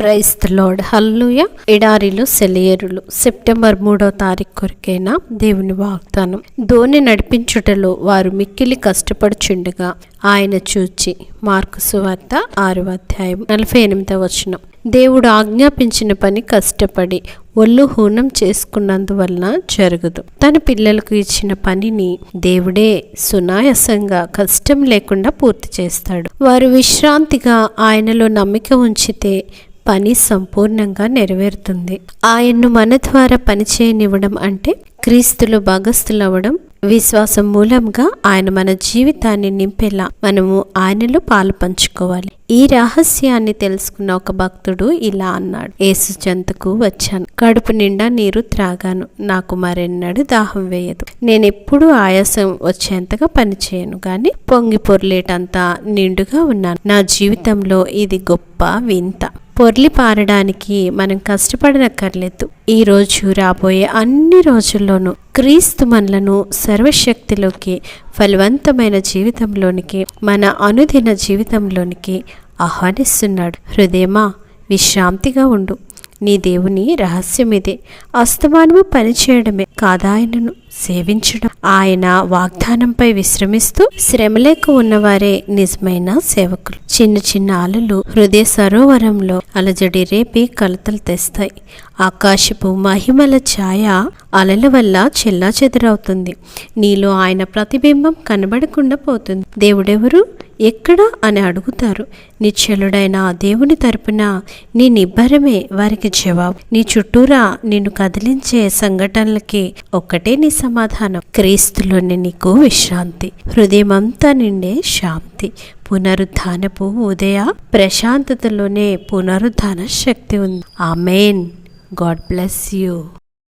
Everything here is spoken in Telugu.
Praise Lord. హల్లుయ ఎడారిలు సెలయేరులు. సెప్టెంబర్ మూడో తారీఖు కొరకైనా? దేవుని వాగ్దానం. ధోని నడిపించుటలో వారు మిక్కిలి కష్టపడుచుండగా ఆయన చూచి మార్కు సువార్త ఆరు అధ్యాయం నలభై ఎనిమిదవ వచనం. దేవుడు ఆజ్ఞాపించిన పని కష్టపడి ఒళ్ళు హూనం చేసుకున్నందువలన జరగదు. తన పిల్లలకు ఇచ్చిన పనిని దేవుడే సునాయాసంగా కష్టం లేకుండా పూర్తి చేస్తాడు. వారు విశ్రాంతిగా ఆయనలో నమ్మిక ఉంచితే పని సంపూర్ణంగా నెరవేరుతుంది. ఆయన్ను మన ద్వారా పనిచేయనివ్వడం అంటే క్రీస్తులు భాగస్థులవ్వడం విశ్వాసం మూలంగా ఆయన మన జీవితాన్ని నింపేలా మనము ఆయనలో పాలు పంచుకోవాలి ఈ రహస్యాన్ని తెలుసుకున్న ఒక భక్తుడు ఇలా అన్నాడు. ఏసు చెంతకు వచ్చాను. కడుపు నిండా నీరు త్రాగాను. నాకు మరెన్నడు దాహం వేయదు. నేను ఎప్పుడూ ఆయాసం వచ్చేంతగా పనిచేయను గాని పొంగి పొర్లేటంతా నిండుగా ఉన్నాను. నా జీవితంలో ఇది గొప్ప వింత. పొర్లి పారడానికి మనం కష్టపడనక్కర్లేదు. ఈ రోజు రాబోయే అన్ని రోజుల్లోనూ క్రీస్తు మనలను సర్వశక్తిలోకి ఫలవంతమైన జీవితంలోనికి మన అనుదిన జీవితంలోనికి ఆహ్వానిస్తున్నాడు. హృదయమా విశ్రాంతిగా ఉండు. నీ దేవుని రహస్యం ఇదే అస్తమానము పనిచేయడమే కాదాయనను సేవించడం ఆయన వాగ్దానంపై విశ్రమిస్తూ శ్రమలేక ఉన్నవారే నిజమైన సేవకులు. చిన్న చిన్న అలలు హృదయ సరోవరంలో అలజడి రేపి కలతలు తెస్తాయి. ఆకాశపు మహిమల ఛాయ అలల వల్ల చెల్లా చెదరవుతుంది. నీలో ఆయన ప్రతిబింబం కనబడకుండా పోతుంది. దేవుడెవరు? ఎక్కడా? అని అడుగుతారు. నిశ్చలుడైన దేవుని తరపున నీ నిబ్బరమే వారికి జవాబు. నీ చుట్టూరా నిన్ను కదిలించే సంఘటనలకి ఒక్కటే నీ సమాధానం. క్రీస్తులోని నీకు విశ్రాంతి. హృదయమంతా నిండే శాంతి. పునరుద్ధానపు ఉదయ ప్రశాంతతలోనే పునరుద్ధాన శక్తి ఉంది. ఆమెన్. God bless you.